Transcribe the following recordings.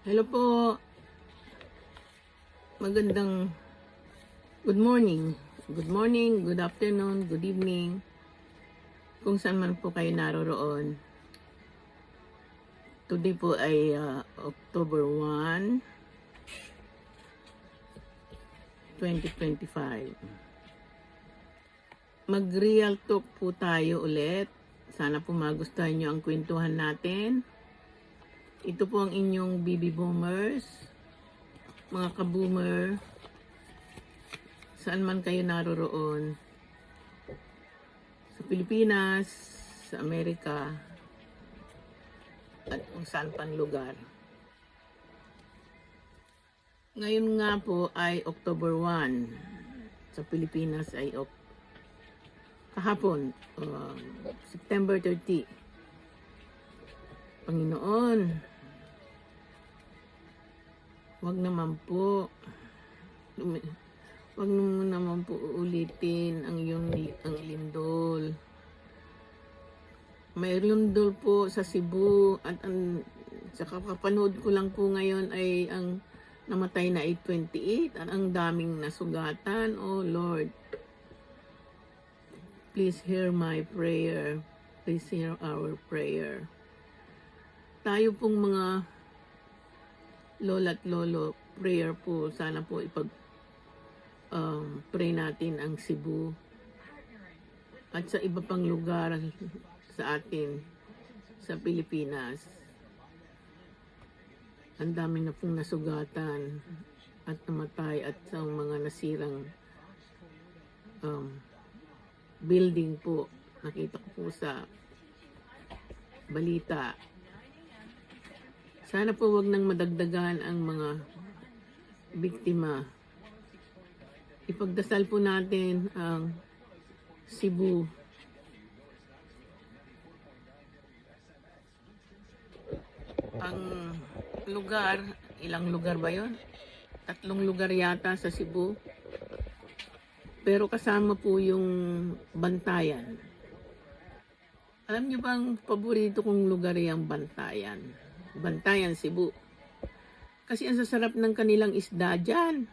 Hello po. Magandang good morning. Good morning, good afternoon, good evening. Kung saan man po kayo naroroon. Today po ay uh, October 1, 2025. Mag-real talk po tayo ulit. Sana po magustuhan nyo ang kwentuhan natin. Ito po ang inyong baby boomers, mga kaboomer, saan man kayo naroroon. Sa Pilipinas, sa Amerika, at kung saan pang lugar. Ngayon nga po ay October 1. Sa Pilipinas ay ok kahapon, um, September 30. Panginoon, wag naman po. Wag mo naman po ulitin ang yung ang lindol. May lindol po sa Cebu at ang sa kapanood ko lang po ngayon ay ang namatay na 828 at ang daming nasugatan. Oh Lord, please hear my prayer. Please hear our prayer tayo pong mga lola at lolo, prayer po, sana po ipag um, pray natin ang Cebu at sa iba pang lugar sa atin sa Pilipinas. Ang dami na pong nasugatan at namatay at sa mga nasirang um, building po. Nakita ko po sa balita sana po wag nang madagdagan ang mga biktima. Ipagdasal po natin ang Cebu. Ang lugar, ilang lugar ba yon? Tatlong lugar yata sa Cebu. Pero kasama po yung Bantayan. Alam niyo bang paborito kong lugar yung Bantayan? Bantayan, Cebu. Kasi ang sasarap ng kanilang isda dyan.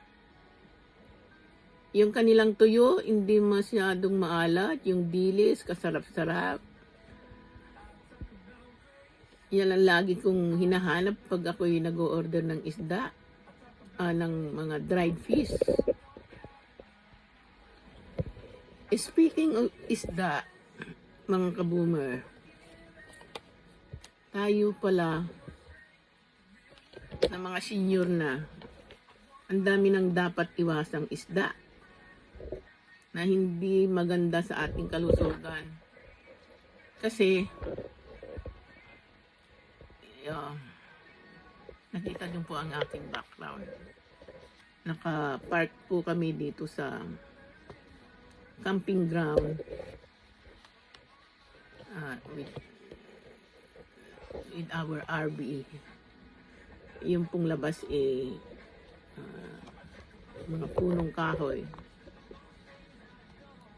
Yung kanilang tuyo, hindi masyadong maalat. Yung dilis, kasarap-sarap. Yan ang lagi kong hinahanap pag ako'y nag-order ng isda. ah, ng mga dried fish. Speaking of isda, mga kaboomer, tayo pala na mga senior na ang dami nang dapat iwasang isda na hindi maganda sa ating kalusugan. Kasi uh, nakita niyo po ang aking background. Naka-park po kami dito sa camping ground uh, with with our RV. Yung pong labas eh ah, mga punong kahoy.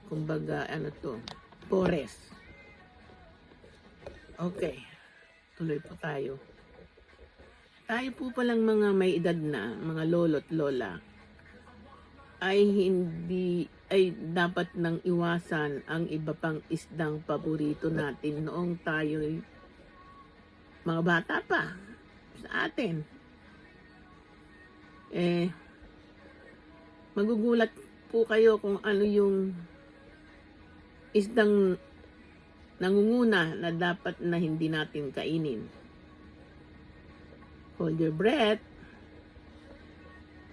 Kumbaga ano to, forest. Okay. Tuloy po tayo. Tayo po palang mga may edad na, mga lolo't lola, ay hindi ay dapat nang iwasan ang iba pang isdang paborito natin noong tayo'y mga bata pa sa atin. Eh, magugulat po kayo kung ano yung isdang nangunguna na dapat na hindi natin kainin. Hold your breath.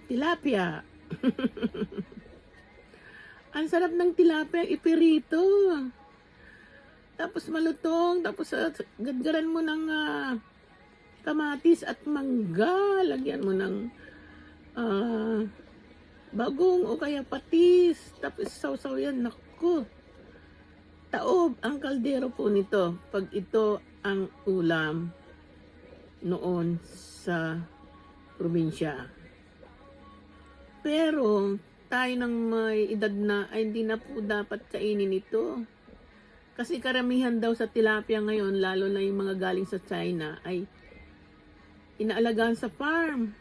Tilapia. Ang sarap ng tilapia, ipirito. Tapos malutong, tapos uh, gadgaran mo ng ah, kamatis at mangga. Lagyan mo ng ah, bagong o kaya patis. Tapos sausaw yan, naku. Taob ang kaldero po nito. Pag ito ang ulam noon sa probinsya. Pero tayo ng may edad na ay hindi na po dapat kainin ito. Kasi karamihan daw sa tilapia ngayon, lalo na yung mga galing sa China, ay inaalagaan sa farm.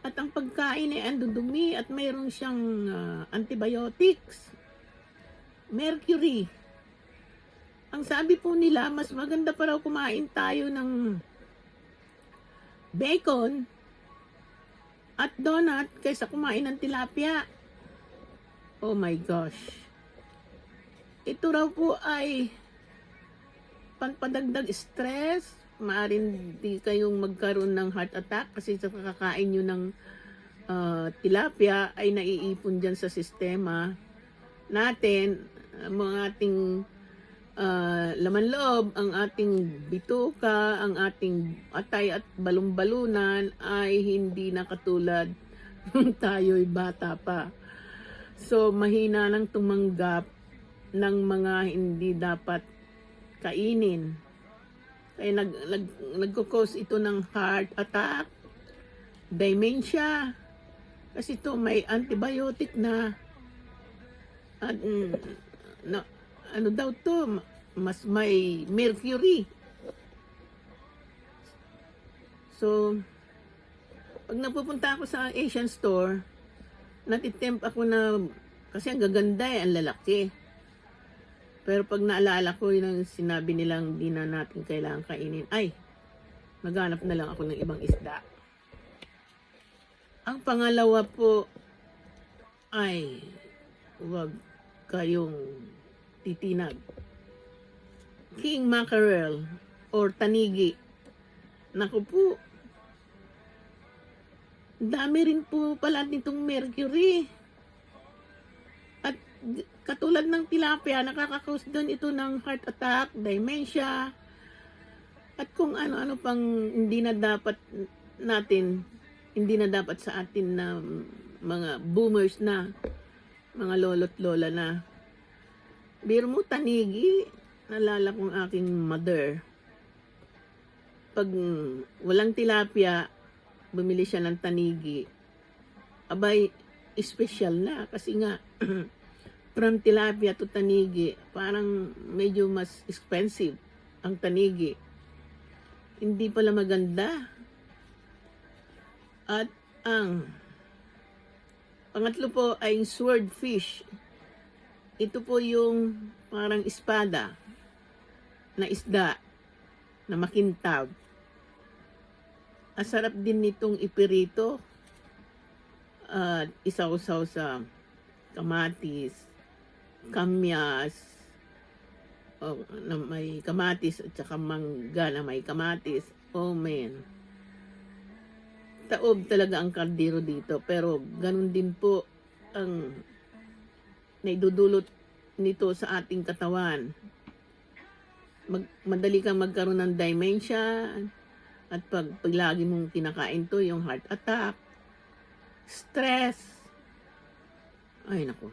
At ang pagkain ay andudumi at mayroon siyang ah, antibiotics. Mercury. Ang sabi po nila, mas maganda pa raw kumain tayo ng bacon at donut kaysa kumain ng tilapia. Oh my gosh. Ito raw po ay panpadagdag stress. Maaring di kayong magkaroon ng heart attack kasi sa kakakain nyo ng ah, tilapia ay naiipon dyan sa sistema natin. Mga ating ah, laman loob, ang ating bituka, ang ating atay at balong-balunan ay hindi na katulad nung tayo'y bata pa. So, mahina nang tumanggap ng mga hindi dapat kainin. Kaya nag, nag, nagkukos ito ng heart attack, dementia, kasi ito may antibiotic na at mm, na, ano daw to, mas may mercury. So, pag napupunta ako sa Asian store, natitempt ako na, kasi ang gaganda eh, ang lalaki. Pero pag naalala ko yung sinabi nilang di na natin kailangan kainin, ay, maghanap na lang ako ng ibang isda. Ang pangalawa po ay huwag kayong titinag. King mackerel or tanigi. Naku po, dami rin po pala nitong mercury. At katulad ng tilapia, nakakakos doon ito ng heart attack, dementia, at kung ano-ano pang hindi na dapat natin, hindi na dapat sa atin na mga boomers na, mga lolo't lola na. Biro mo tanigi, nalala kong aking mother. Pag walang tilapia, bumili siya ng tanigi. Abay, special na kasi nga from tilapia to tanigi, parang medyo mas expensive ang tanigi. Hindi pala maganda. At ang pangatlo po ay swordfish. Ito po yung parang espada na isda na makintab. Asarap din nitong ipirito at isaw-saw sa kamatis, kamyas, o, na may kamatis at saka mangga na may kamatis. Oh man. Taob talaga ang kaldero dito pero ganun din po ang naidudulot nito sa ating katawan. Mag, madali kang magkaroon ng dementia at pag, pag lagi mong kinakain to, yung heart attack, stress, ay nako.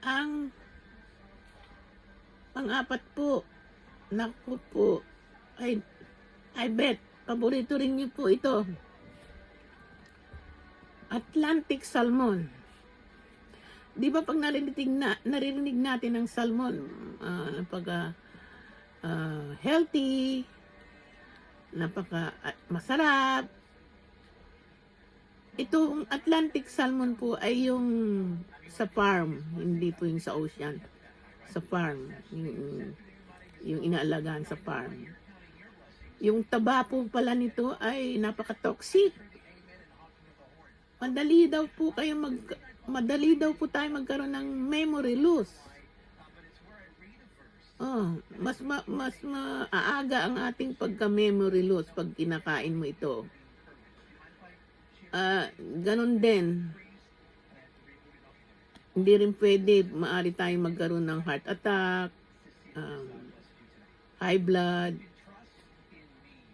Ang pang-apat po, naku po, ay, I bet, paborito rin niyo po ito. Atlantic salmon. Di ba pag narinig, na, naririnig natin ng salmon, ah, napaka ah, healthy, napaka ah, masarap. Itong Atlantic salmon po ay yung sa farm, hindi po yung sa ocean. Sa farm, yung, yung inaalagaan sa farm. Yung taba po pala nito ay napaka-toxic. Madali daw po kayo mag madali daw po tayo magkaroon ng memory loss. Oh, mas ma, mas maaaga ang ating pagka-memory loss pag kinakain mo ito. Ah, ganun din. Hindi rin pwede, maari tayong magkaroon ng heart attack, um, high blood,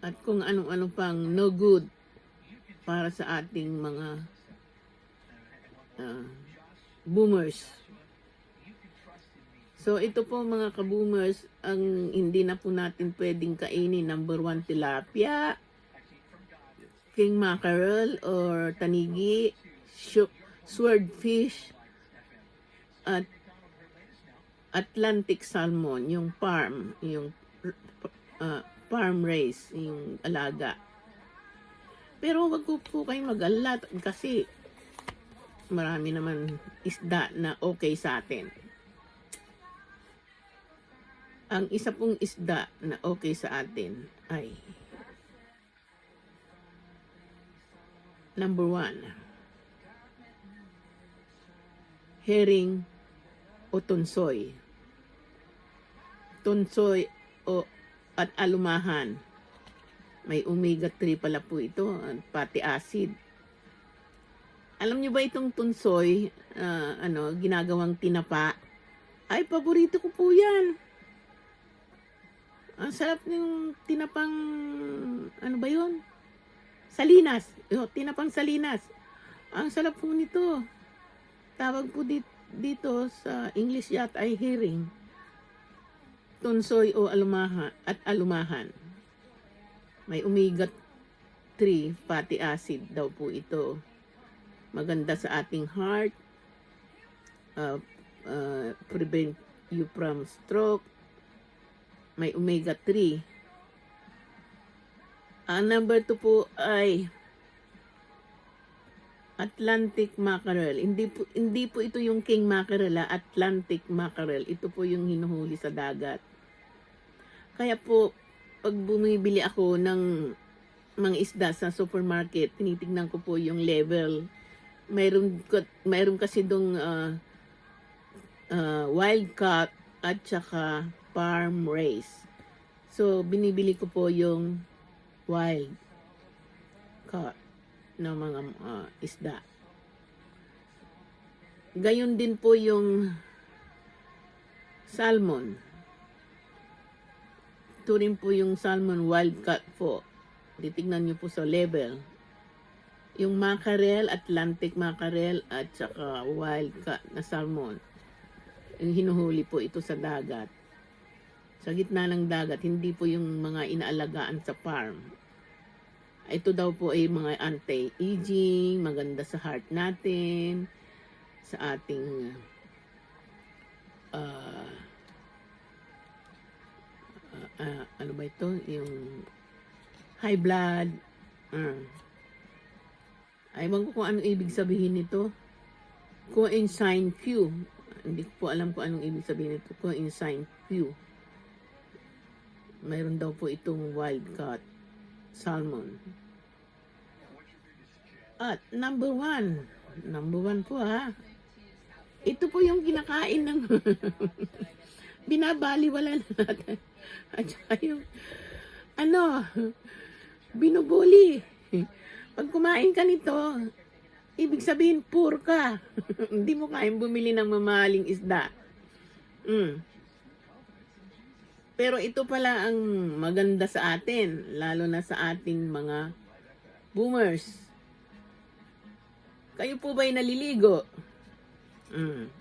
at kung anong-ano pang no good para sa ating mga ah, boomers. So ito po mga ka-boomers, ang hindi na po natin pwedeng kainin. Number one, tilapia, king mackerel or tanigi, swordfish, at Atlantic salmon, yung farm, yung uh, farm race, yung alaga. Pero wag ko po kayong mag-alala kasi marami naman isda na okay sa atin. Ang isa pong isda na okay sa atin ay number one, herring o tunsoy. Tunsoy o at alumahan. May omega-3 pala po ito, at fatty acid. Alam niyo ba itong tunsoy, ah, ano, ginagawang tinapa? Ay, paborito ko po yan. Ang sarap ng tinapang, ano ba yun? Salinas. Yo, tinapang salinas. Ang sarap po nito. Tawag po dito, dito sa English yat ay herring. Tunsoy o alumaha at alumahan. May omega 3 fatty acid daw po ito. Maganda sa ating heart. Uh, uh, prevent you from stroke. May omega 3. Ang number 2 po ay Atlantic mackerel. Hindi po, hindi po ito yung king mackerel, ah, Atlantic mackerel. Ito po yung hinuhuli sa dagat. Kaya po, pag bumibili ako ng mga isda sa supermarket, tinitignan ko po yung level. Mayroon, mayroon kasi dong ah, ah, wild caught at saka farm raised. So, binibili ko po yung wild caught ng mga ah, isda. Gayon din po yung salmon. Ito rin po yung salmon wild caught po. Titignan nyo po sa level. Yung mackerel, Atlantic mackerel at saka wild caught na salmon. Yung hinuhuli po ito sa dagat. Sa gitna ng dagat, hindi po yung mga inaalagaan sa farm. Ito daw po ay mga anti-aging, maganda sa heart natin, sa ating ah, ah, ano ba ito? Yung high blood. Uh, Aywan ko kung anong ibig sabihin nito. Coenzyme Q. Hindi ko po alam kung anong ibig sabihin nito. Coenzyme Q. Mayroon daw po itong wild caught salmon. At number one, number one po ha, ito po yung kinakain ng binabaliwala na natin. At yung, ano, binubuli. Pag kumain ka nito, ibig sabihin, poor ka. Hindi mo kayang bumili ng mamahaling isda. Mm. Pero ito pala ang maganda sa atin, lalo na sa ating mga boomers. Kayo po ba'y naliligo? Mm.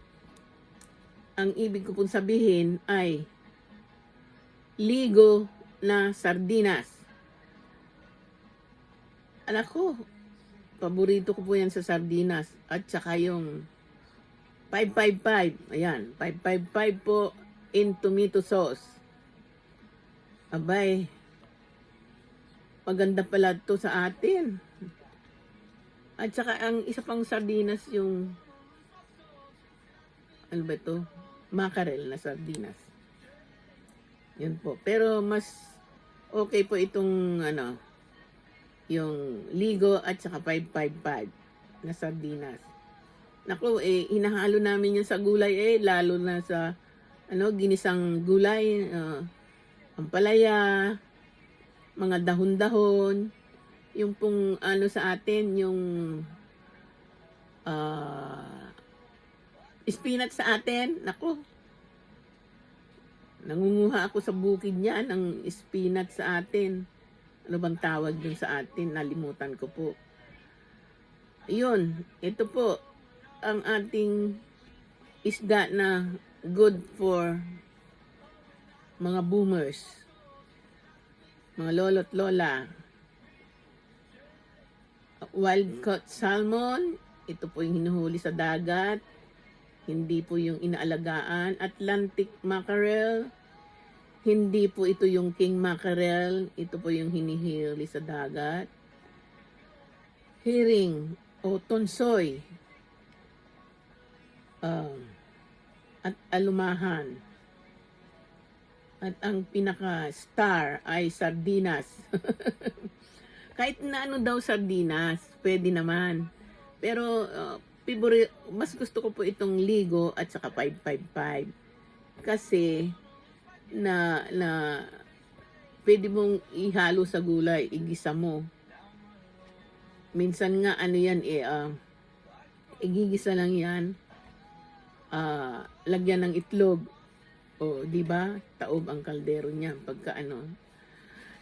Ang ibig ko pong sabihin ay ligo na sardinas. Anak ko, paborito ko po yan sa sardinas. At saka yung 555. Ayan, 555 po in tomato sauce. Abay, maganda pala to sa atin. At saka ang isa pang sardinas yung ano ba ito? Mackerel na sardinas. Yun po. Pero mas okay po itong ano yung ligo at saka 555 na sardinas. Naku, eh, hinahalo namin yun sa gulay eh, lalo na sa ano, ginisang gulay, uh, ampalaya, mga dahon-dahon, yung pong ano sa atin, yung ah spinach sa atin, naku, nangunguha ako sa bukid niya ng spinach sa atin. Ano bang tawag dun sa atin? Nalimutan ko po. Yun, ito po, ang ating isda na good for mga boomers, mga lolo't lola. Wild caught salmon, ito po yung hinuhuli sa dagat. Hindi po yung inaalagaan. Atlantic mackerel, Hindi po ito yung king mackerel, ito po yung hinihili sa dagat. Hiring o tonsoy. Um, at alumahan. At ang pinaka-star ay sardinas. Kahit na ano daw sardinas, pwede naman. Pero uh, favorite, mas gusto ko po itong ligo at saka 555. Kasi na na pwede mong ihalo sa gulay, igisa mo. Minsan nga ano yan eh ah, igigisa lang yan. Ah, lagyan ng itlog. O, di ba? Taob ang kaldero niya pagka ano.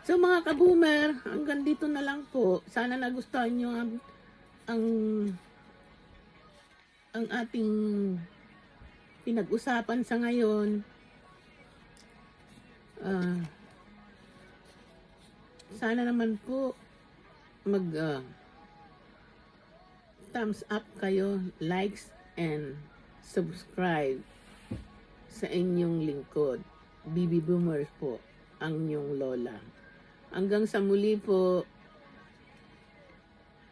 So mga ka-boomer, hanggang dito na lang po. Sana nagustuhan nyo ang ang, ang ating pinag-usapan sa ngayon. Ah, sana naman po mag ah, thumbs up kayo, likes and subscribe sa inyong lingkod. Bibi Boomers po, ang inyong lola. Hanggang sa muli po,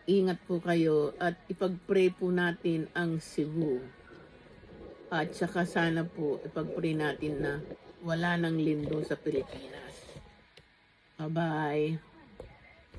ingat po kayo at ipag-pray po natin ang Cebu. At saka sana po ipag-pray natin na wala nang lindo sa Pilipinas. Bye-bye.